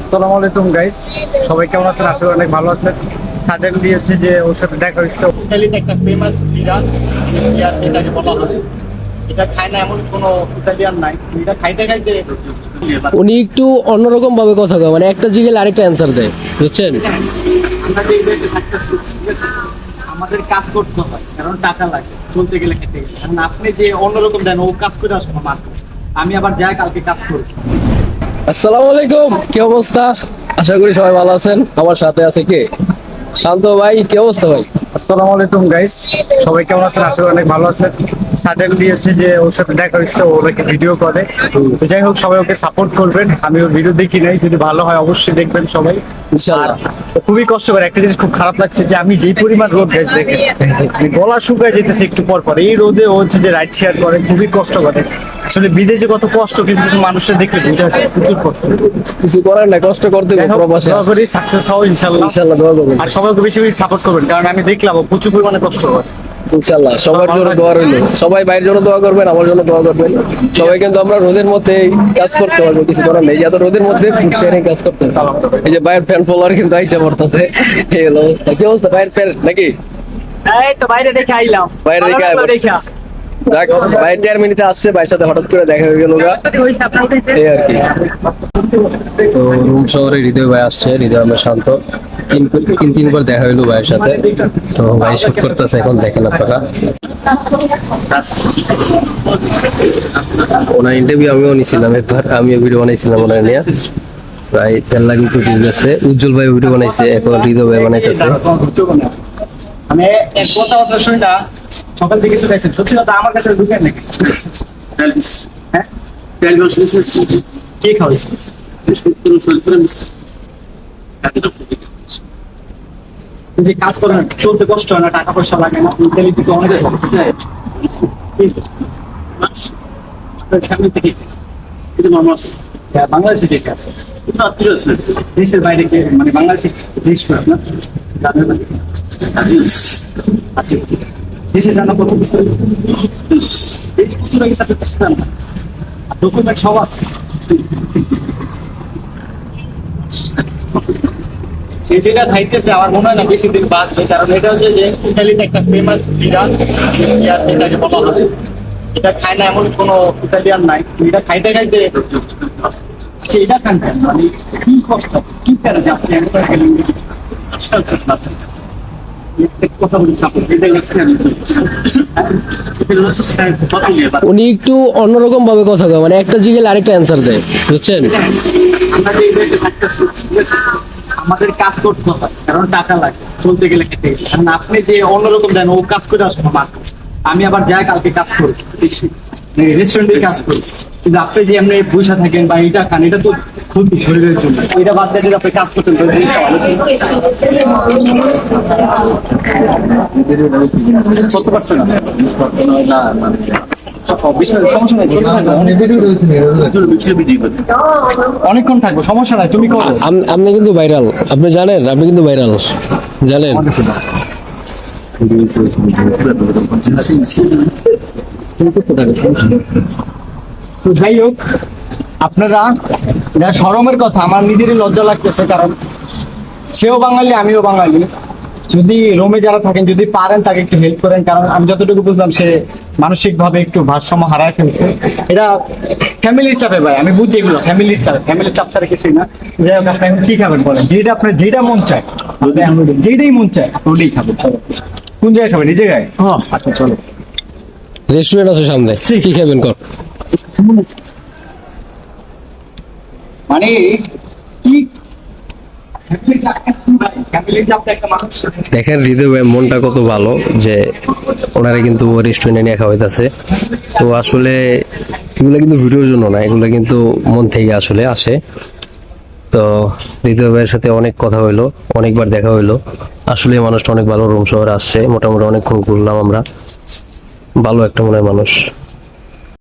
আসসালামু আলাইকুম গাইস সবাই কেমন আছেন? আশা করি অনেক ভালো আছেন। সাডেনলি হচ্ছে যে ওর সাথে দেখা হয়েছে। ইতালিতে একটা ফেমাস এটাকে বলা হয়। এটা খায় না এমন কোনো ইতালিয়ান নাই। এটা খাইতে খাইতে উনি একটু অন্যরকম ভাবে কথা কয় মানে একটা জিগেল আরেকটা অ্যান্সার দেয় বুঝছেন? আমরা যে ইভেন্টে থাকতেছি আমাদের কাজ করতে হয় কারণ টাকা লাগে চলতে গেলে খেতে গেলে। কারণ আপনি যে অন্যরকম দেন ও কাজ করে আসব মাত্র। আমি আবার যাই কালকে কাজ করি আসসালামু আলাইকুম কি অবস্থা? আশা করি সবাই ভালো আছেন। আমার সাথে আছে কে? শান্ত ভাই কি অবস্থা ভাই? আসসালামু আলাইকুম গাইস সবাই কেমন আছেন? আশা করি অনেক ভালো আছেন। সাডেনলি হচ্ছে যে ওর সাথে দেখা হয়েছে ও নাকি ভিডিও করে। তো যাই হোক সবাই ওকে সাপোর্ট করবেন। আমি ওর ভিডিও দেখি নাই। যদি ভালো হয় অবশ্যই দেখবেন সবাই। ইনশাআল্লাহ খুবই কষ্ট করে একটা জিনিস খুব খারাপ লাগছে যে আমি যেই পরিমাণ রোদ গাছ দেখে গলা শুকায় যেতেছে একটু পর পর। এই রোদে ও হচ্ছে যে রাইড শেয়ার করে খুবই কষ্ট করে আসলে বিদেশে কত কষ্ট কিছু কিছু মানুষের দেখলে বোঝা যায় প্রচুর কষ্ট। কিছু করার না কষ্ট করতে হবে প্রবাসে দোয়া করি সাকসেস হও ইনশাল্লাহ। ইনশাআল্লাহ দোয়া করবেন। আর সবাইকে বেশি বেশি সাপোর্ট করবেন কারণ আমি দেখলাম প্রচুর পরিমাণে কষ্ট ইনশাআল্লাহ সবার জন্য দোয়া রইল। সবাই বাইরের জন্য দোয়া করবেন আমার জন্য দোয়া করবেন। সবাই কিন্তু আমরা রোদের মধ্যে কাজ করতে পারব কিছু করার নেই। এত রোদের মধ্যে ফুড শেয়ারিং কাজ করতে হবে। এই যে বাইরের ফ্যান ফলোয়ার কিন্তু আইসা পড়তেছে। এই অবস্থা। কি অবস্থা বাইরের ফ্যান নাকি? এই তো বাইরে দেখে আইলাম। বাইরে দেখে। ভালো লাগল আইলাম। দেখা। যাক বাইরে দেড় মিনিটে আসছে বাইরের সাথে হঠাৎ করে দেখা হয়ে গেল এই আর কি তো রুম শহরে হৃদয় ভাই আসছে হৃদয় আমরা শান্ত তিন তিন তিনবার দেখা হইল ভাইয়ের সাথে তো ভাই শুট করতেছে এখন দেখেন আপনারা ওনার ইন্টারভিউ আমিও নিছিলাম একবার আমিও ভিডিও বানাইছিলাম ওনার নিয়ে প্রায় দেড় লাখ উপরে ভিউ গেছে উজ্জ্বল ভাই ভিডিও বানাইছে এখন হৃদয় ভাই বানাইতেছে দাঁড়াও, তোমার ঘুরতে হবে না। আমি এক কথা কথা শুনি না সকাল থেকে কিছু খাইছেন সত্যি কথা আমার কাছে ঢুকেন নাকি? হ্যাঁ? কে খাওয়াইছে? যে কাজ করেন চলতে কষ্ট হয় না টাকা পয়সা লাগে না অনেক থেকে. হ্যাঁ, বাংলাদেশে কে আছে? দেশের বাইরে কে মানে বাংলাদেশে দেশ করে আপনার? দেশে জানা কত কিছু ডকুমেন্ট সব আছে। সে যেটা খাইতেছে আমার মনে হয় না বেশি দিন বাঁচবে, কারণ এটা হচ্ছে যে ইতালিতে একটা ফেমাস বিরিয়ান এটাকে বলা হয়। এটা খায় না এমন কোনো ইতালিয়ান নাই। এটা খাইতে খাইতে সেটা খান? মানে কি কষ্ট, কি প্যারা যে আপনি আচ্ছা আচ্ছা উনি একটু অন্যরকম ভাবে কথা কয় মানে একটা জিগেল আরেকটা অ্যান্সার দেয়, বুঝছেন? আমাদের কাজ করতে হয় কারণ টাকা লাগে, চলতে গেলে খেতে কারণ আপনি যে অন্যরকম দেন, ও কাজ করে আসব আমি আবার যাই, কালকে কাজ করি রেস্টুরেন্টে কাজ করি? কিন্তু আপনি যে এমনি পয়সা থাকেন বা এটা খান এটা তো ক্ষতি শরীরের জন্য। এটা বাদ দিয়ে যদি আপনি কাজ করতেন পার্সেন্ট থাকো। অনেকক্ষণ থাকব সমস্যা নাই তুমি আপনি কিন্তু ভাইরাল আপনি জানেন আপনি কিন্তু ভাইরাল জানেন। তো যাই হোক আপনারা এটা সরমের কথা আমার নিজেরই লজ্জা লাগতেছে কারণ সেও বাঙালি আমিও বাঙালি। যদি রোমে যারা থাকেন যদি পারেন তাকে একটু হেল্প করেন কারণ আমি যতটুকু বুঝলাম সে মানসিক ভাবে একটু ভারসাম্য হারায় ফেলছে। এটা ফ্যামিলির চাপে ভাই আমি বুঝছি এগুলো ফ্যামিলির চাপ ফ্যামিলির চাপ ছাড়া কিছুই না। যাই হোক আপনি কি খাবেন বলেন? যেটা আপনার যেটা মন চায় যেটাই মন চায় ওটাই খাবেন চলো। কোন জায়গায় খাবেন? এই জায়গায় আচ্ছা চলো। রেস্টুরেন্ট আছে সামনে। কি খাবেন কর? মানে কি? দেখেন হৃদয় ভাই মনটা কত ভালো যে ওনারা কিন্তু রেস্টুরেন্টে নিয়ে খাওয়াইতেছে। তো আসলে এগুলো কিন্তু ভিডিওর জন্য না এগুলো কিন্তু মন থেকে আসলে আসে। তো হৃদয় ভাইয়ের সাথে অনেক কথা হইল অনেকবার দেখা হইল। আসলে মানুষটা অনেক ভালো রুম শহরে আসছে মোটামুটি অনেকক্ষণ ঘুরলাম আমরা। ভালো একটা মনের মানুষ।